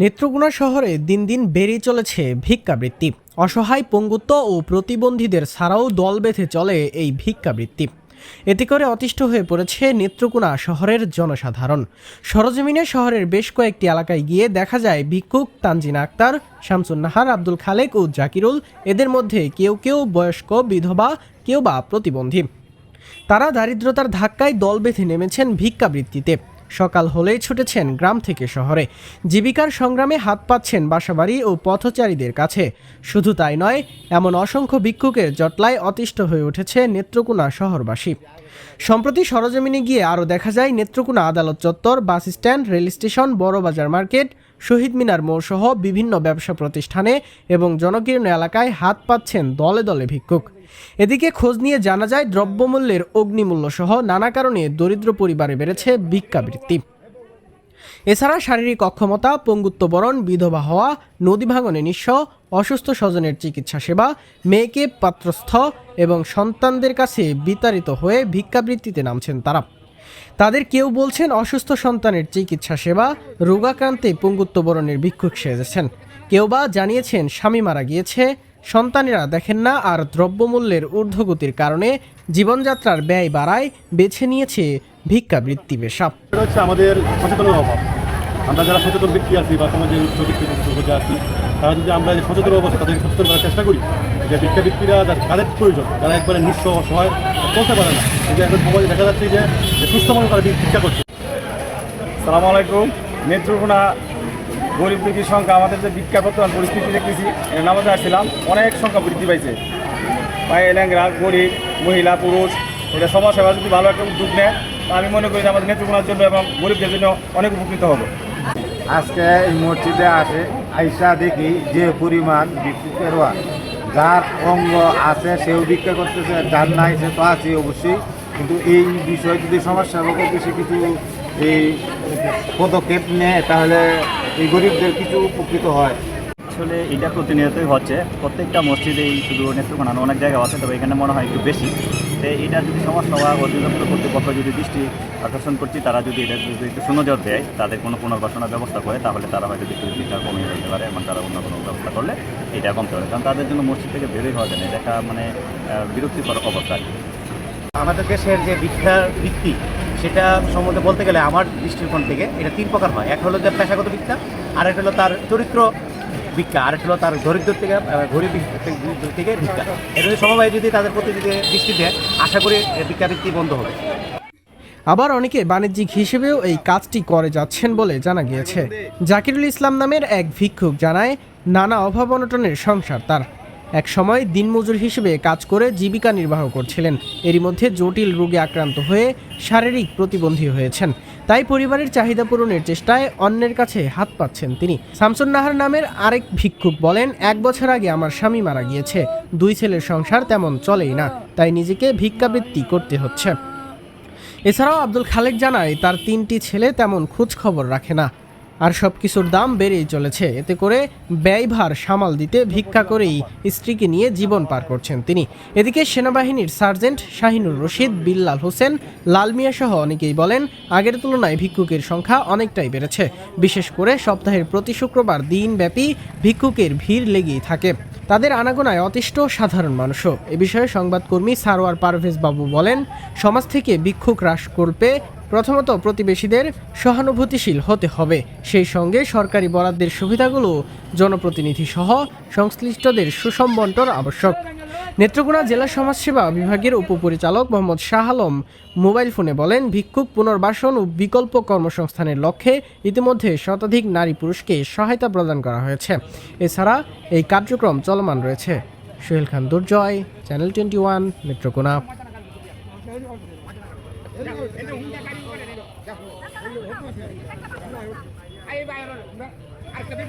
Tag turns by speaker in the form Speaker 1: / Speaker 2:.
Speaker 1: নেত্রকোনা শহরে দিন দিন বেড়েই চলেছে ভিক্ষাবৃত্তি। অসহায় পঙ্গুত্ব ও প্রতিবন্ধীদের ছাড়াও দল বেঁধে চলে এই ভিক্ষাবৃত্তি। এতে করে অতিষ্ঠ হয়ে পড়েছে নেত্রকোনা শহরের জনসাধারণ। সরজমিনে শহরের বেশ কয়েকটি এলাকায় গিয়ে দেখা যায় ভিক্ষুক তানজিনা আক্তার শামসুন্নাহার আব্দুল খালেক ও জাকিরুল। এদের মধ্যে কেউ কেউ বয়স্ক, বিধবা, কেউ বা প্রতিবন্ধী। তারা দারিদ্রতার ধাক্কায় দল বেঁধে নেমেছেন ভিক্ষাবৃত্তিতে। সকাল হলেই ছুটেছেন গ্রাম থেকে শহরে। জীবিকার সংগ্রামে হাত পাচ্ছেন বাসাবাড়ি ও পথচারীদের কাছে। শুধু তাই নয়, এমন অসংখ্য ভিক্ষুকের জটলায় অতিষ্ঠ হয়ে উঠেছে নেত্রকোনা শহরবাসী। সম্প্রতি সরজমিনে গিয়ে আরও দেখা যায়, নেত্রকোনা আদালত চত্বর, bus stand, rail station, Borobazar market, Shaheed Minar মোড়সহ বিভিন্ন ব্যবসা প্রতিষ্ঠানে এবং জনকীর্ণ এলাকায় হাত পাচ্ছেন দলে দলে ভিক্ষুক। এদিকে খোঁজ নিয়ে জানা যায় দ্রব্যমূল্যের অগ্নিমূল্য সহ নানা কারণে দরিদ্র পরিবারে বেড়েছে ভিক্ষাবৃত্তি এছাড়া শারীরিক অক্ষমতা পঙ্গুত্ববরণ বিধবা হওয়া, নদী ভাঙনে নিঃস্ব, অসুস্থ স্বজনের চিকিৎসা সেবা, মেয়েকে পাত্রস্থ এবং সন্তানদের কাছে বিতাড়িত হয়ে ভিক্ষাবৃত্তিতে নামছেন তারা। তাদের কেউ বলছেন অসুস্থ সন্তানের চিকিৎসা সেবা, রোগাক্রান্তে পঙ্গুত্ববরণের ভিক্ষুক সেজেছেন। কেউ বা জানিয়েছেন স্বামী মারা গিয়েছে সন্তানেরা দেখেন না আর দ্রব্যমূল্যের ঊর্ধ্বগতির কারণে জীবনযাত্রার ব্যয় বাড়ায় বেছে নিয়েছে ভিক্ষাবৃত্তি পেশা
Speaker 2: হচ্ছে আমাদের সচেতনের অভাব। আমরা যারা সচেতন ব্যক্তি আছি বা সমাজের উচ্চ ব্যক্তি আছি তারা যদি আমরা যে সচেতন অবস্থা তাদেরকে সচেতন করার চেষ্টা করি যে ভিক্ষাবৃত্তিরা যার কাদের প্রয়োজন তারা একবারে নিঃস্ব অসহায় চলতে পারে না। এই যে এখন সমাজে দেখা যাচ্ছে যে যে সুস্থ মানুষ তারা ভিক্ষা করছে।
Speaker 3: সালাম আলাইকুম। নেত্রকোনা গরিব দুঃখীর সংখ্যা, আমাদের যে বিখ্যাত বর্তমান পরিস্থিতি দেখতেছি নামাজে আসছিলাম, অনেক সংখ্যা বৃদ্ধি পাইছে। ভাই ল্যাংরা গরিব, মহিলা, পুরুষ, এটা সমাজসেবা যদি ভালো একটা উদ্যোগ নেয় আমি মনে করি আমাদের নেত্রকোনার জন্য এবং গরিবদের জন্য অনেক উপকৃত হবে।
Speaker 4: আজকে এই মসজিদে আসে, আইসা দেখি যে পরিমাণ ভিক্ষুকের ওয়া যার অঙ্গ আছে সেও ভিক্ষা করতেছে, যার নাই সে তো আছে অবশ্যই। কিন্তু এই বিষয়ে যদি সমাজসেবক বেশি কিছু এই পদক্ষেপ নেয়, তাহলে এই গরিবদের কিছু উপকৃত হয়।
Speaker 5: আসলে এটা প্রতিনিয়তই হচ্ছে। প্রত্যেকটা মসজিদেই শুধু নেত্রকোনা অনেক জায়গা আছে তবে এখানে মনে হয় একটু বেশি। তো এটা যদি সমাজসেবা অধিদপ্তর কর্তৃপক্ষ যদি দৃষ্টি আকর্ষণ করছি তারা যদি এটা যদি একটু সুনজর দেয় তাদের কোনো পুনর্বাসনের ব্যবস্থা করে তাহলে তারা হয়তো কিছু দিকটা কমিয়ে দিতে পারে এবং তারা অন্য কোনো ব্যবস্থা করলে এটা কমতে পারে। কারণ তাদের জন্য মসজিদ থেকে বেরোই হওয়া যায় না। এটা একটা মানে বিরক্তিকর অবস্থা।
Speaker 6: আমাদের দেশের যে ভিক্ষার ভিত্তি সেটা সম্বন্ধে বলতে গেলে আমার দৃষ্টিকোণ থেকে এটা তিন প্রকার হয়। এক হলো যে পেশাগত ভিক্ষা আর একটা হলো তার চরিত্র ভিক্ষা আর একটা হলো তার দরিদ্র থেকে গরিব থেকে ভিক্ষা এটা যদি সমবায় যদি তাদের প্রতি যদি দৃষ্টি দেয়, আশা করি ভিক্ষাবৃত্তি বন্ধ হবে।
Speaker 1: আবার অনেকে বাণিজ্যিক হিসেবেও এই কাজটি করে যাচ্ছেন বলে জানা গিয়েছে। জাকিরুল ইসলাম নামের এক ভিক্ষুক জানায়, নানা অভাব অনটনের সংসার তার। এক সময় দিনমজুর হিসেবে কাজ করে জীবিকা নির্বাহ করছিলেন। এরই মধ্যে জটিল রোগে আক্রান্ত হয়ে শারীরিক প্রতিবন্ধী হয়েছেন। তাই পরিবারের চাহিদা পূরণের চেষ্টায় অন্যের কাছে হাত পাচ্ছেন তিনি। শামসুন নাহার নামের আরেক ভিক্ষুক বলেন, এক বছর আগে আমার স্বামী মারা গিয়েছে। দুই ছেলের সংসার তেমন চলেই না, তাই নিজেকে ভিক্ষাবৃত্তি করতে হচ্ছে। এছাড়াও আব্দুল খালেক জানায়, তার তিনটি ছেলে তেমন খোঁজ খবর রাখে না। আর সব কিছুর দাম বেড়েই চলেছে। এতে করে ব্যয়ভার সামাল দিতে ভিক্ষা করেই স্ত্রীকে নিয়ে জীবন পার করছেন তিনি। এদিকে সেনাবাহিনীর সার্জেন্ট শাহিনুর রশিদ, বিল্লাল হোসেন লাল মিয়া সহ অনেকেই বলেন, আগের তুলনায় ভিক্ষুকের সংখ্যা অনেকটাই বেড়েছে। বিশেষ করে সপ্তাহের প্রতি শুক্রবার দিনব্যাপী ভিক্ষুকের ভিড় লেগেই থাকে। তাদের আনাগোনায় অতিষ্ঠ সাধারণ মানুষও। এ বিষয়ে সংবাদকর্মী সারোয়ার পারভেজ বাবু বলেন, সমাজ থেকে ভিক্ষুক হ্রাস করবে প্রথমত প্রতিবেশীদের সহানুভূতিশীল হতে হবে। সেই সঙ্গে সরকারি বরাদ্দের সুবিধাগুলো জনপ্রতিনিধি সহ সংশ্লিষ্টদের সুষম বন্টন আবশ্যক। নেত্রকোনা জেলা সমাজসেবা বিভাগের উপপরিচালক মোহাম্মদ শাহ আলম মোবাইল ফোনে বলেন, ভিক্ষুক পুনর্বাসন ও বিকল্প কর্মসংস্থানের লক্ষ্যে ইতিমধ্যে শতাধিক নারী পুরুষকে সহায়তা প্রদান করা হয়েছে। এছাড়া এই কার্যক্রম চলমান রয়েছে। Sohel Khan Durjoy, channel twenty one, Netrokona.
Speaker 7: আরে কবে